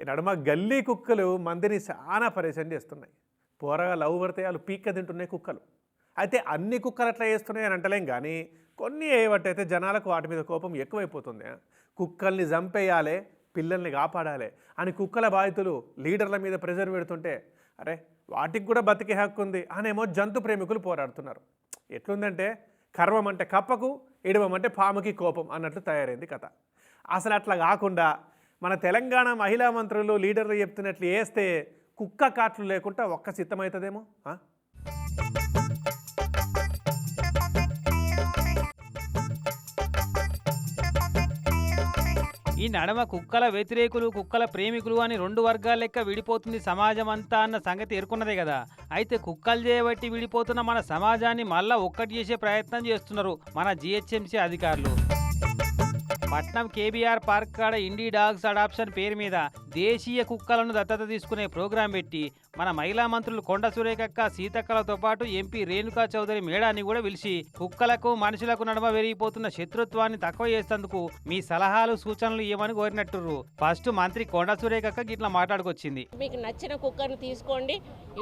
ఈ నడుమ గల్లీ కుక్కలు మందిని చాలా పరేషాన్ చేస్తున్నాయి. పోరగా లవ్ పడితే వాళ్ళు పీక్క తింటున్నాయి కుక్కలు. అయితే అన్ని కుక్కలు అట్లా చేస్తున్నాయి అని అంటలేం కానీ కొన్ని ఏవట్టయితే జనాలకు వాటి మీద కోపం ఎక్కువైపోతుంది. కుక్కల్ని చంపేయాలి పిల్లల్ని కాపాడాలి అని కుక్కల బాధితులు లీడర్ల మీద ప్రెజర్ పెడుతుంటే అరే వాటికి కూడా బతికే హక్కు ఉంది అనేమో జంతు ప్రేమికులు పోరాడుతున్నారు. ఎట్లుందంటే కర్వం అంటే కప్పకు ఇడవం అంటే పాముకి కోపం అన్నట్లు తయారైంది కథ. అసలు అట్లా కాకుండా మన తెలంగాణ మహిళా మంత్రులు లీడర్లు చెప్తున్నట్లు వేస్తే కుక్క కాట్లు లేకుండా ఒక్క సిద్ధమవుతుందేమో ఈ నడమ కుక్కల వ్యతిరేకులు కుక్కల ప్రేమికులు అని రెండు వర్గాల లెక్క విడిపోతుంది సమాజం అంతా అన్న సంగతి ఎరుకున్నదే కదా. అయితే కుక్కలు చేయబట్టి విడిపోతున్న మన సమాజాన్ని మళ్ళా ఒక్కటి చేసే ప్రయత్నం చేస్తున్నారు మన జిహెచ్ఎంసీ అధికారులు. పట్నం కేబీఆర్ పార్క్ కాడ ఇండీ డాగ్స్ అడాప్షన్ పేరు మీద దేశీయ కుక్కలను దత్తత తీసుకునే ప్రోగ్రాం పెట్టి మన మహిళా మంత్రులు కొండ సురేఖక్క సీతక్కలతో పాటు ఎంపీ రేణుకా చౌదరి మేడాన్ని కూడా పిలిచి కుక్కలకు మనుషులకు నడుమ పెరిగిపోతున్న శత్రుత్వాన్ని తక్కువ చేసేందుకు మీ సలహాలు సూచనలు ఇవ్వమని కోరినట్టుర్రు. ఫస్ట్ మంత్రి కొండ సురేఖక్క గిట్లా మాట్లాడుకొచ్చింది. మీకు నచ్చిన కుక్కర్ని తీసుకోండి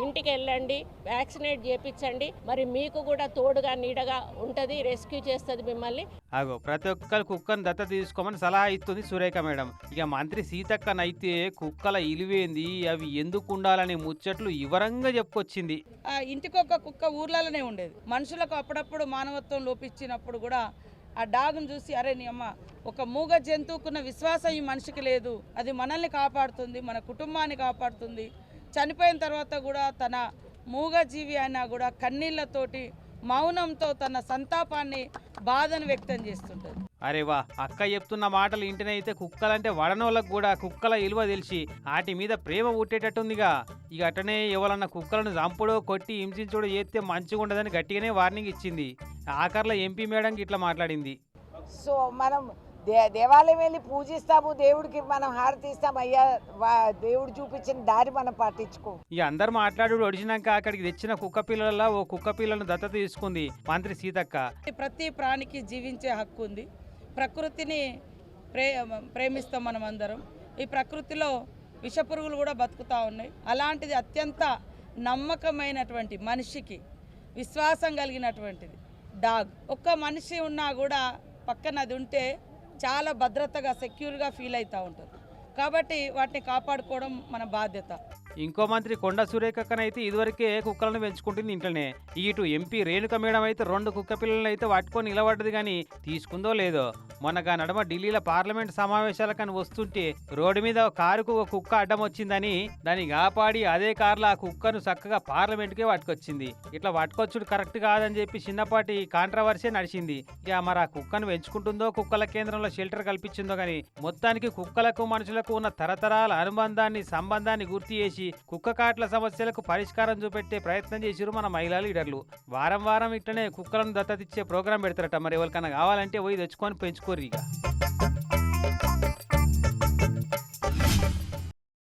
ఇంటికి వెళ్ళండి వ్యాక్సినేట్ చేపించండి మరి మీకు కూడా తోడుగా నీడగా ఉంటుంది రెస్క్యూ చేస్తుంది మిమ్మల్ని. అగో ప్రతి ఒక్కరు కుక్కను దత్తత తీసుకోమని సలహా ఇస్తుంది సురేఖ మేడం. ఇక మంత్రి సీతక్కనైతే కుక్కల ఇలివేంది? అవి ఎందుకు ఉండాలనే ముచ్చట్లు వివరంగా చెప్పుకొచ్చింది. ఆ ఇంటికొక కుక్క ఊర్లలోనే ఉండేది. మనుషులకు అప్పుడప్పుడు మానవత్వం లోపించినప్పుడు కూడా ఆ డాగ్ను చూసి అరే నీ అమ్మ ఒక మూగ జంతువుకున్న విశ్వాసం ఈ మనిషికి లేదు. అది మనల్ని కాపాడుతుంది మన కుటుంబాన్ని కాపాడుతుంది. చనిపోయిన తర్వాత కూడా తన మూగజీవి అయినా కూడా కన్నీళ్ళతోటి మౌనంతో తన సంతాపాన్ని బాధను వ్యక్తం చేస్తుంటుంది. అరే వా అక్క చెప్తున్న మాటలు ఇంటినైతే కుక్కలంటే వడనోళ్ళకు కూడా కుక్కల ఇలువ తెలిసి వాటి మీద ప్రేమ పుట్టేటట్టుందిగా. ఇక అటనే ఎవరన్నా కుక్కలను చంపుడో కొట్టి హింసించుడో చేస్తే మంచిగా ఉండదని గట్టిగానే వార్నింగ్ ఇచ్చింది. ఆఖర్లో ఎంపీ మేడం ఇట్లా మాట్లాడింది. సో మనం దే దేవాలయం వెళ్ళి పూజిస్తాము దేవుడికి మనం హారతి ఇస్తాం అయ్యా వా- దేవుడు చూపించిన దారి మనం పట్టించుకో ఇక అందరు మాట్లాడు ఒడిచినాక అక్కడికి తెచ్చిన కుక్క పిల్లల ఓ కుక్క పిల్లను దత్తత తీసుకుంది మంత్రి సీతక్క. ప్రతి ప్రాణికి జీవించే హక్కు ఉంది. ప్రకృతిని ప్రే ప్రేమిస్తాం మనం అందరం. ఈ ప్రకృతిలో విషపురుగులు కూడా బతుకుతూ ఉన్నాయి. అలాంటిది అత్యంత నమ్మకమైనటువంటి మనిషికి విశ్వాసం కలిగినటువంటిది. డాగ్ ఒక్క మనిషి ఉన్నా కూడా పక్కన అది ఉంటే చాలా భద్రతగా సెక్యూర్గా ఫీల్ అవుతూ ఉంటారు కాబట్టి వాటిని కాపాడుకోవడం మన బాధ్యత. ఇంకో మంత్రి కొండ సురేఖక్కనైతే ఇదివరకే కుక్కలను పెంచుకుంటుంది ఇంట్లోనే. ఇటు ఎంపీ రేణుక మేడం అయితే రెండు కుక్క పిల్లలను అయితే పట్టుకొని నిలబడ్డది కానీ తీసుకుందో లేదో. మొన్నగా నడమ ఢిల్లీలో పార్లమెంట్ సమావేశాలకని వస్తుంటే రోడ్డు మీద కారుకు ఒక కుక్క అడ్డం వచ్చిందని దాన్ని కాపాడి అదే కారులో ఆ కుక్కను చక్కగా పార్లమెంట్కే పట్టుకొచ్చింది. ఇట్లా పట్టుకొచ్చుడు కరెక్ట్ కాదని చెప్పి చిన్నపాటి కాంట్రవర్సీ నడిచింది. ఇక మరి ఆ కుక్కను పెంచుకుంటుందో కుక్కల కేంద్రంలో షెల్టర్ కల్పించిందో కానీ మొత్తానికి కుక్కలకు మనుషులకు ఉన్న తరతరాల అనుబంధాన్ని సంబంధాన్ని గుర్తు చేసి చేసి కుక్క కాట్ల సమస్యలకు పరిష్కారం చూపెట్టే ప్రయత్నం చేసిరు మన మహిళా లీడర్లు. వారం వారం ఇట్లనే కుక్కలను దత్తతిచ్చే ప్రోగ్రాం పెడతారట. మరి ఎవరికైనా కావాలంటే పోయి తెచ్చుకొని పెంచుకోరు ఇక.